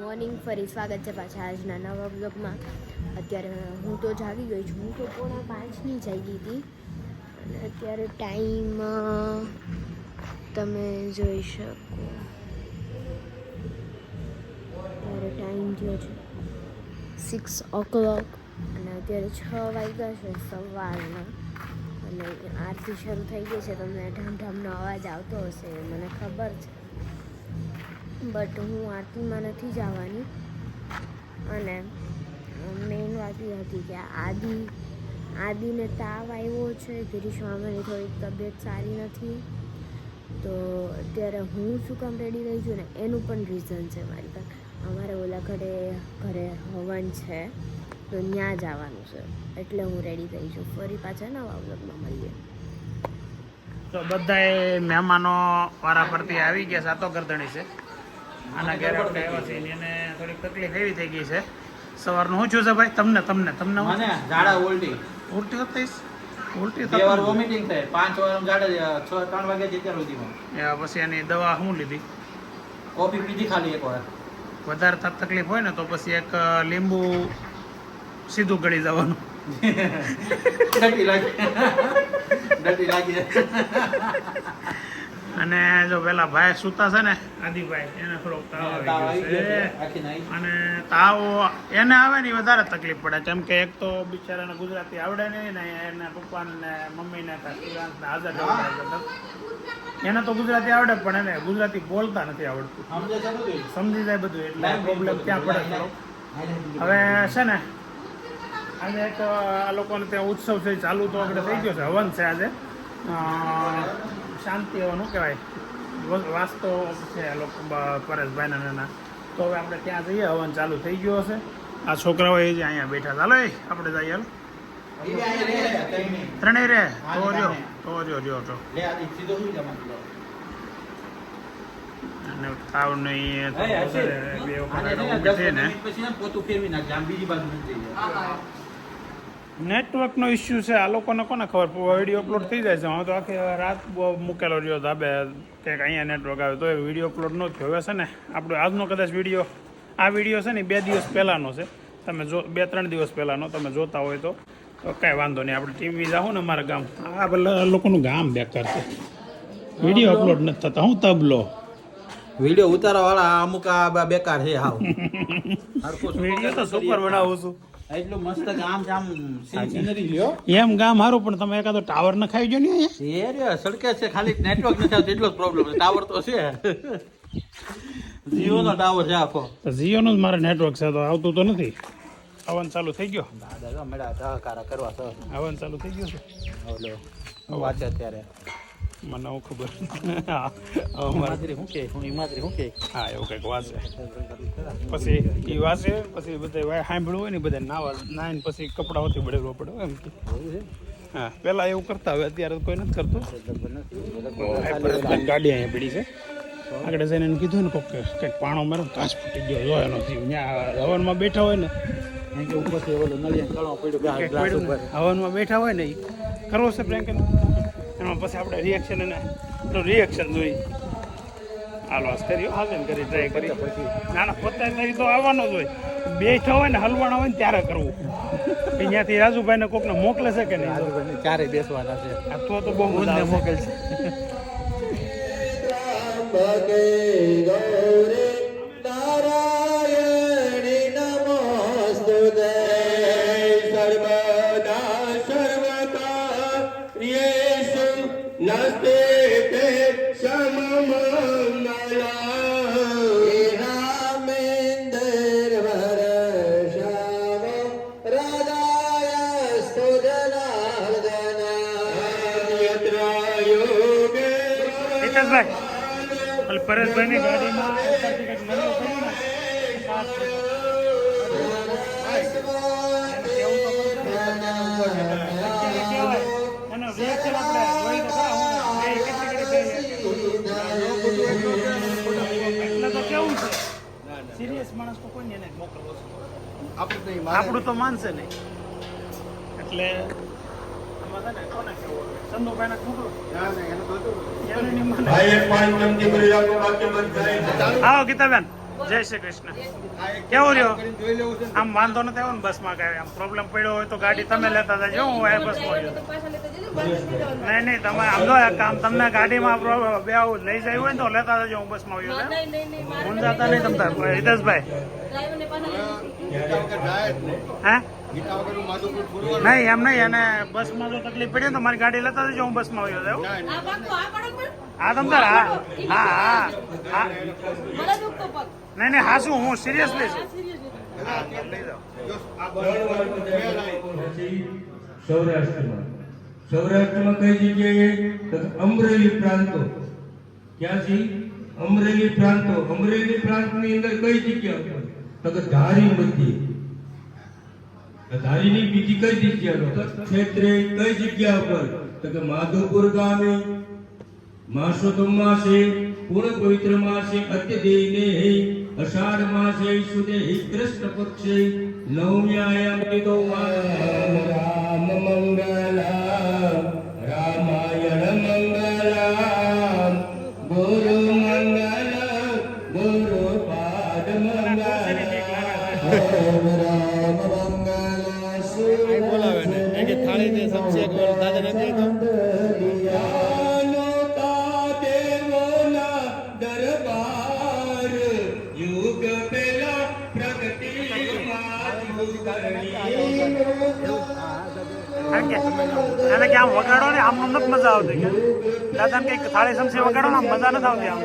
Morning ફરી સ્વાગત છે પાછા આજના નવા બ્લોગમાં અત્યારે હું તો જાગી ગઈ છું. હું તો પોણા પાંચની જાગી હતી. અને અત્યારે ટાઈમ તમે જોઈ શકો. અત્યારે ટાઈમ થયો છે સિક્સ ઓ ક્લોક અને અત્યારે છ વાગ્યા છે સવારના. અને આરતી શરૂ થઈ ગઈ છે, તમને ઢમ ઢમનો અવાજ આવતો હશે, મને ખબર છે. બટ હું આરતીમાં નથી જવાની. અને મેઇન વાત એ હતી કે આદિ, આદિને તાવ આવ્યો છે ગિરીશ મામાની થોડીક તબિયત સારી નથી. તો અત્યારે હું શું કામ રેડી રહી છું ને એનું પણ રીઝન છે મારી પાસે. અમારે ઓલા ઘરે ઘરે હવન છે. તો ત્યાં જવાનું છે. એટલે હું રેડી થઈ છું. ફરી પાછા નવા વ્લોગમાં મળીએ. તો બધાય મહેમાનો વારા ફરતી આવી ગયા સાતો ગરદણી છે. આના ઘેર આપણે આવ્યા છે એને થોડીક તકલીફ એવી થઈ ગઈ છે. સવારનું શું છે ભાઈ? તમને તમને તમને મને? ઝાડા ઉલટી. ઉલટી થઈશ ઉલટી બે વાર વોમિટિંગ થાય. પાંચ વાર ઝાડા છ ત્રણ વાગે અત્યાર સુધીમાં પછી એની દવા શું લીધી? કોફી પીધી ખાલી એક વાર. વધારે તકલીફ હોય ને તો પછી એક લીંબુ સીધું ગળી જવાનું. ડટી લાગી. ડટી લાગી. અને જો પેલા ભાઈ સૂતા છે ને આદિભાઈ એને થોડોક તાવ આવી ગયો. અને તાવ એને આવે ને વધારે તકલીફ પડે. કેમ કે એક તો બિચારાને ગુજરાતી આવડે નહીં ને એને પપ્પાને મમ્મીને હાજર એને તો ગુજરાતી આવડે પણ એને ગુજરાતી બોલતા નથી આવડતું. સમજે જાય બધું એટલે પ્રોબ્લેમ ત્યાં પડે હવે છે ને આજે એક આ લોકોને ત્યાં ઉત્સવ છે ચાલુ તો આપણે થઈ ગયો છે હવન છે આજે. શાંતિ હવન શું કહેવાય? વાસ્તો છે આ લોકો પરેશભાઈના નાના. તો હવે આપણે ત્યાં જઈએ હવન ચાલુ થઈ ગયો હશે. આ છોકરાઓ એ જે અહીંયા બેઠા ચાલો એ આપણે જઈએ હાલો. ત્રણેય. રે તો રહ્યો તો રહ્યો રહ્યો તો. અને તાવ નહીં બે છે ને વખત છે ને પોતું ફેરવી નાખજે, આમ બીજી બાજુ નથી જઈ જાય. નેટવર્કનો ઇસ્યુ છે આ લોકોને કોને ખબર? વીડિયો અપલોડ થઈ જાય છે. હું તો આખી રાત બહુ મૂકેલો રહ્યો ધાબે કંઈક અહીંયા નેટવર્ક આવે તો એ વીડિયો અપલોડ ન થયો. હવે છે ને આપણો આજનો કદાચ વીડિયો આ વીડિયો છે ને બે દિવસ પહેલાંનો છે. તમે જો બે ત્રણ દિવસ પહેલાંનો તમે જોતા હોય તો તો કાંઈ વાંધો નહીં. આપણે ટીવી જાઉં ને અમારા ગામ. આ બધા લોકોનું ગામ બેકાર છે વીડિયો અપલોડ નથી થતા. હું તબલો. વીડિયો ઉતારવાવાળા અમુક આ બા બેકાર છે હાવ. વીડિયો તો. સુપર બનાવું છું. એટલું મસ્ત ગામ આમ સીનરી લ્યો એમ ગામ સારું પણ તમે એકાદો ટાવર ન ખાઈ ગયો ને એ રે સડકે છે ખાલી નેટવર્ક નથી આવતું એટલો જ પ્રોબ્લેમ છે. ટાવર તો છે. જીઓ નો ટાવર છે આખો. જીઓ જીઓનું જ મારે નેટવર્ક છે તો આવતું તો નથી. હવન ચાલુ થઈ ગયો? દાદા મેળા કરવા હવન ચાલુ થઈ ગયું છે? ઓલો વાંચે અત્યારે? મને હું. ખબર હવે શું કે? હું હિમાદ્રી શું કે? હા એવું કંઈક વાંચે. પછી એ વાંચે પછી બધા સાંભળવું હોય ને બધા નાવા નાઈને પછી કપડાઓથી બળેલો પડે એમ કે. હા પહેલા એવું કરતા હવે અત્યારે કોઈ નથી કરતું. ગાડી અહીંયા પડી છે. આગળ જઈને એને કીધું ને કોક કે કંઈક પાણો મારો ઘાસ ફૂટી ગયો જો એનો થયું ત્યાં હવનમાં બેઠા હોય ને હવનમાં બેઠા હોય ને કરવો છે એનો? એમાં પછી આપણે રિએક્શન એને રિએક્શન જોઈ. હાલો કર્યો હાલ ને કરી ટ્રાય કરી. પછી. ના ના પોતે તરી તો આવવાનો જ હોય. બેઠો હોય ને હલવાના હોય ને ત્યારે કરવું. અહીંયાથી રાજુભાઈને કોકને મોકલે છે કે નહીં? આજુબાજુ ચારે બેસવાના છે. આ તો તો બહુ મજા મોકલશે. છે આપણું તો માનશે નહીં. એટલે આવો ગીતાબેન. જય શ્રી કૃષ્ણ. કેવું રહ્યો? આમ વાંધો નથી આવ્યો ને બસમાં કાંઈ આમ પ્રોબ્લેમ પડ્યો હોય તો ગાડી તમે લેતા જજો. હું એ બસમાં નહીં નહીં તમે આમ જો કામ તમને ગાડીમાં પ્રોબ્લેમ બે આવું લઈ જાય હોય ને તો લેતા જજો હું બસમાં આવ્યો હું જાતા નહીં તમતા હિતેશભાઈ. હા? નહીં એમ નહીં અને બસમાં જો તકલીફ પડી ને તો મારી ગાડી લેતા જજો હું બસમાં આવ્યો છું હા તમતાર હા હા હા. હા નહીં નહીં, હાસું, હું સિરિયસલી છું. હા ધારી મધ્ય ધારીની બીજી કઈ જગ્યા તો ક્ષેત્રે કઈ જગ્યા ઉપર? તો કે માધવપુર ગામે. માસોતમ માસે, પૂર્ણ પવિત્ર માસે અત્યદેને અષાઢ માસે સુદે કૃષ્ણ પક્ષે નવમ્યાયામ કિતો રામ મંગલા રામાયણ મંગલા ગુરુ મંગલ ગુરુ પાદ દરબાર કારણ કે કે આમ વગાડો ને આમ નથી મજા આવતી. કે દાદા કંઈક થાળી સમસી વગાડો ને આમ મજા નથી આવતી આમ.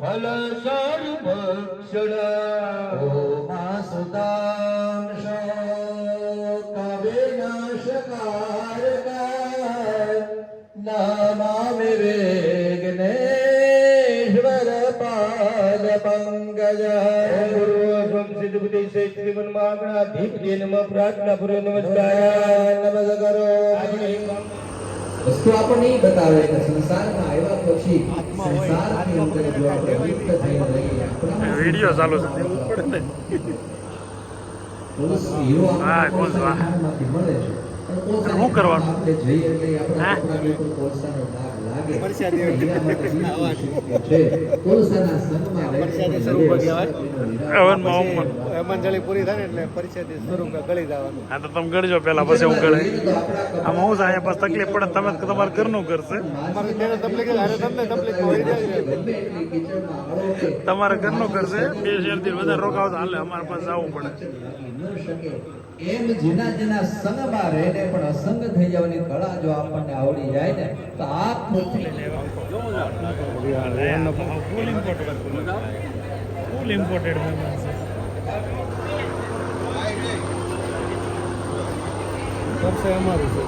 ફલ સર્વક્ષણ વસ્તુ આપણને એ બતાવે કે સંસારમાં આવ્યા પછી સંસારની અંદર જો આપણે મુક્ત થઈ રહીએ વીડિયો ચાલુ છે. એવું પડે ને હા, કોલસ, વાહ. મળે છે. શું કરવાનું? પૂરી થાય એટલે પરિષદે સ્વરૂપ ગળી જવાનું. હા તો તમે ગળજો પેલા પછી હું ગળે. આમ હું પછી તકલીફ પડે તમે તમારે ઘરનું કરશે તમારે ઘરનું કરશે બે શેરથી વધારે રોકાવ તો હાલે અમારે પાસે આવવું પડે. એમ જેના જેના સંગમાં રહીને પણ અસંગ થઈ જવાની કળા જો આપણને આવડી જાય ને તો આ પૃથ્વી ફૂલ ઇમ્પોર્ટેડ ફૂલ અમારું છે.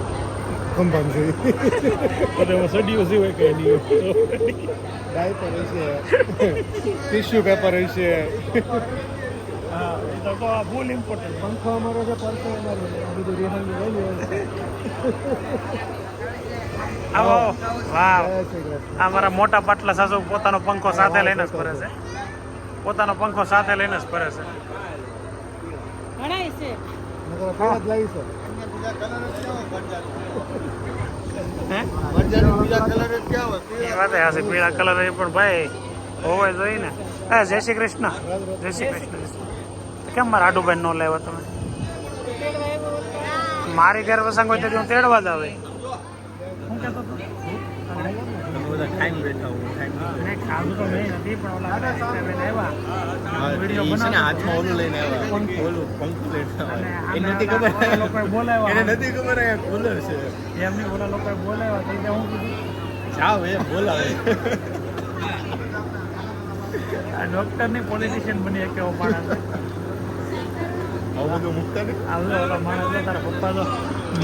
ખંભામ છે. સડીઓ સિવાય કઈ નહીં. ડાયપર હશે ટિશ્યુ પેપર હશે હા તો ફૂલ પંખો અમારો છે. અમારું છે. આ બધું રિહાઈ લઈ લે આવો વાહ જય શ્રી કૃષ્ણ આ મારા મોટા પાટલા સાસુ પોતાનો પંખો સાથે લઈને જ ફરે છે. પોતાનો પંખો સાથે લઈને જ ફરે છે. નકર પેલા જ લાવી છે હે બીજા કલર જ એ વાત હશે પીળા કલર એ પણ ભાઈ હોવા જોઈએ ને. જય શ્રી કૃષ્ણ. જય શ્રી કૃષ્ણ. કેમ મારા આડુભાઈ નો લેવા તમે? મારી ઘેર પ્રસંગ હોય તો હું તેડવા જ આવે. કહેતો હું બોલાવે. આ ડોક્ટરની પોલિટિશિયન બની શકે એવો માણસ.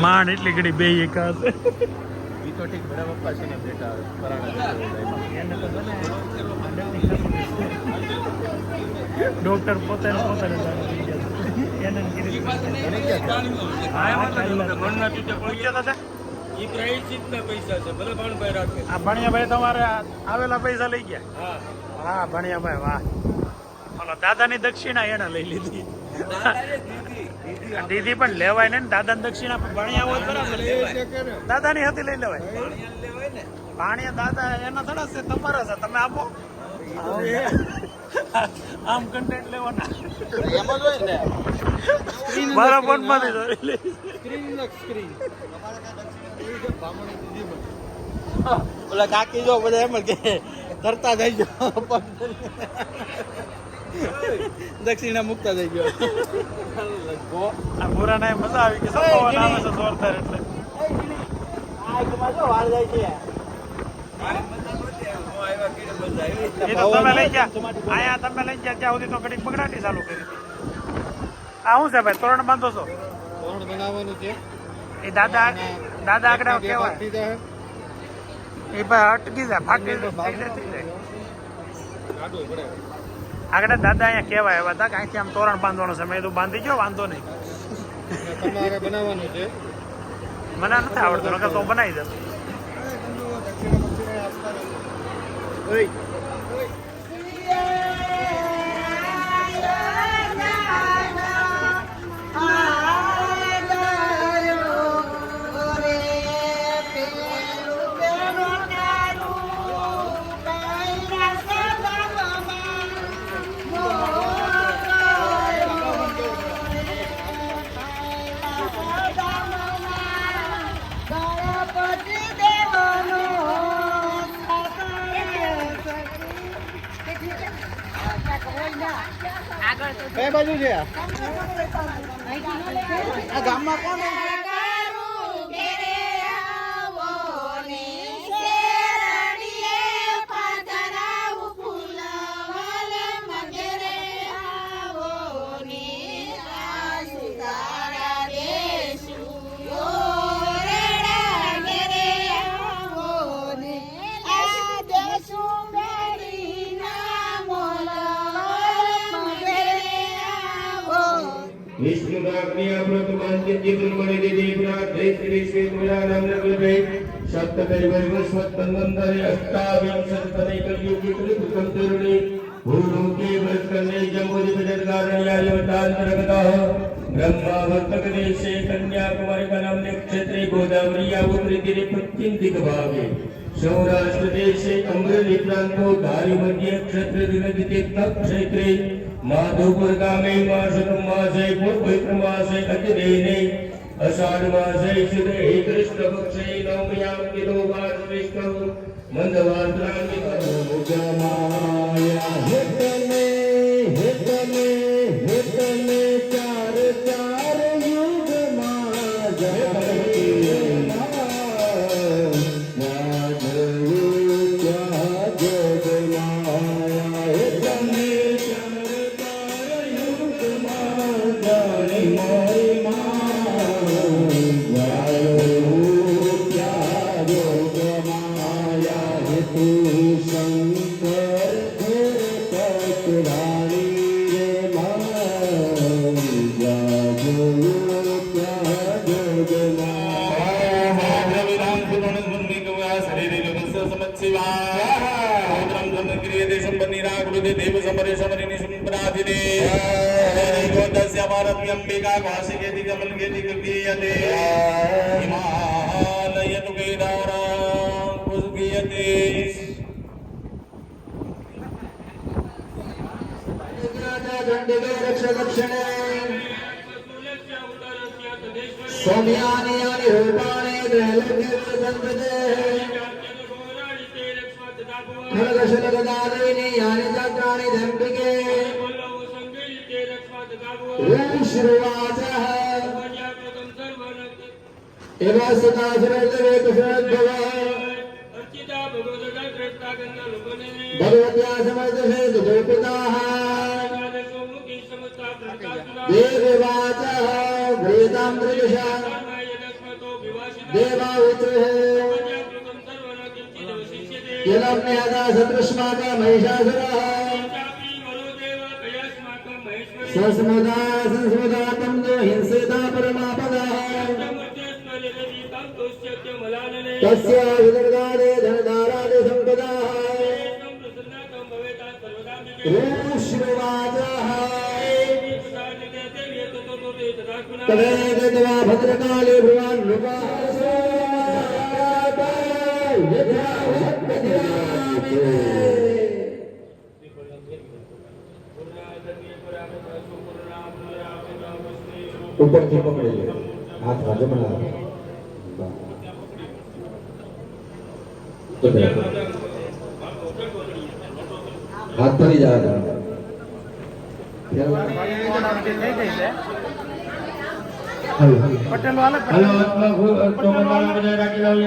માંડ એટલી ઘડી બે એકા હશે ડોક્ટર પોતે પોતાને ભણિયાભાઈ તમારે આવેલા પૈસા લઈ ગયા? હા. હા ભણિયાભાઈ વાહ. દાદાની દક્ષિણા એને લઈ લીધી. દીદી પણ લેવાય ને દાદા દક્ષિણા ભણ્યા હોય લેવાય. દાદાની હતી લઈ લેવાય પાણી દાદા એના થોડા છે, તમારા છે, તમે આપો આમ કન્ટેન્ટ લેવાના એમાં ને મારા જોઈ લે ઓલા કાકી જો બધા એમ કે કરતા જાય. દક્ષિણા મુકતા થઈ ગયો. આ પૂરા ના મજા આવી કે સંભાવના આવે છે જોરદાર એટલે. એ તો તમે લઈ ગયા. આયા તમે લઈ ગયા ત્યાં સુધી તો બગડાટી ચાલુ કરી. આ શું છે ભાઈ? તોરણ બાંધો છો? બનાવવાનું છે. એ દાદા દાદા આગળ કેવા એ ભાઈ અટકી જાય ફાટી જાય. આગળ દાદા અહીંયા કેવા એવા હતા કે અહીંથી આમ તોરણ બાંધવાનું છે. મેં કીધું બાંધી ગયો વાંધો નહીં. તમારે બનાવવાનું છે? મને નથી આવડતું નકર તો બનાવી દઉં. ગણપતિ છે. આ ગામમાં કોણ સૌરાષ્ટ્ર દેશે અમરેલી પ્રાંતો ધારી મધ્ય ક્ષેત્ર ક્ષેત્રે માધવપુર ગામે માસ માસે પૂર્વૈત્ર માસે અતિદેને અષાઢ માસે શુદ્ધે કૃષ્ણ પક્ષે નવમ્યામ કિલો વાર વિષ્ણુ મંદવાદ્રાંગી કરો મુગમાયા અંબિકા વાસિકેતિ કમલ કેતિ કીયતે હિમાલય તુ કેદારા પુષ્કીયતે સૌમ્યાની યાની રૂપાણી દ્રૈલક્ષ્ય ખડગશલગદાદિની યાની यानि દંપિકે ઓમ શ્રીવાચઃ એવ સદાશરદવે કુશળદ્ભવ ભગવત્યા સમર્થે દુપિતાઃ દેવવાચઃ વેદામ દૃશા દેવાઉત્રः યલમ્યદા સદૃશ્માકા મહિષાસુરः સસ્મદા સંસ્મદા તમ જો હિંસેતા પરમાપદः પુષ્યત્ય મલાનને તસ્ય વિદર્ગાદે ધનધારાદે સંપદાઃ એકમ પ્રસન્નાતમ ભવેતા સર્વદામિકે ઋષ્ણવાચઃ પ્રસાદિતે દેવ્યે તતો તે તદાત્મના તદેતવા ભદ્રકાલે ભ્રુવાન નૃપાસો યથા ઉપરથી પકડી લે હાથ જમણા હાથ ફરી જાય પટેલ વાલે હલો આત્મા કોમનાળા બધા રાખી લાવ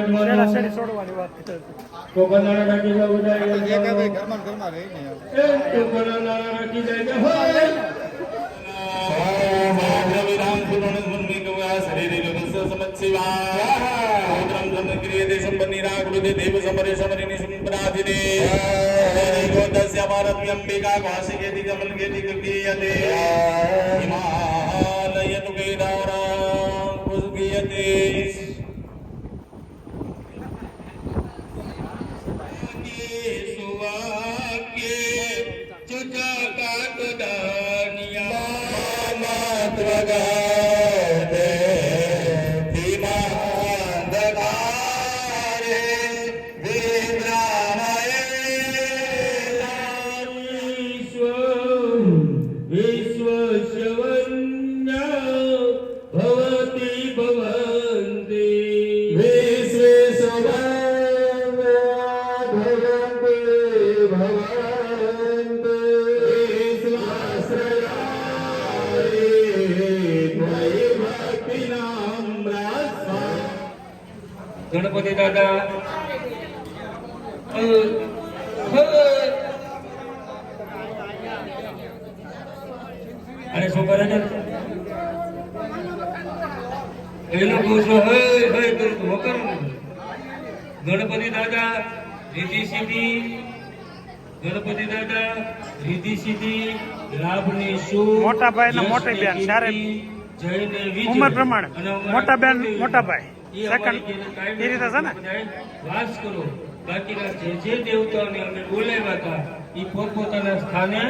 એક છેડા મારો છેડી છોડવાની વાત देव છે. કોમનાળા રાખી લાવ બધા એક મારો ઘરમાં ઘરમાં રહીને એ દાદા. અરે શું કરે છે? એનું કહું છું હે હે કરું તું વગર ગણપતિ દાદા રીતિ સીધી. ગણપતિ દાદા રીતિ સીધી લાભની શું? મોટા ભાઈ ને મોટી બેન, સારે જયને વિજય. ઉંમર પ્રમાણે. મોટા બેન મોટા ભાઈ. સેકન્ડ એ રીતે છે ને? વાસ કરો. બાકીના જે જે દેવતાઓને અમે બોલાવ્યા હતા એ પોતપોતાના સ્થાને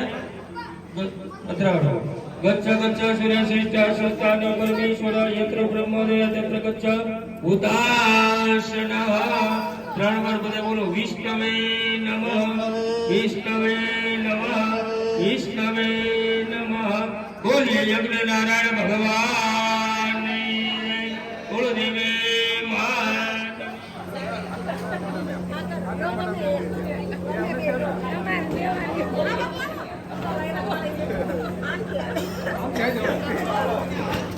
પધરાવો ગચ્છ ગચ્છ સૂર્યશ્રેષ્ઠ સંસ્થાન પરમેશ્વર યત્ર બ્રહ્મોદય તત્ર ગચ્છ ઉદાસન ત્રણ વાર બધા બોલો વિષ્ણવે નમઃ વિષ્ણવે નમ વિષ્ણવે નમઃ. બોલીએ યજ્ઞ નારાયણ ભગવાન. 对对对对对对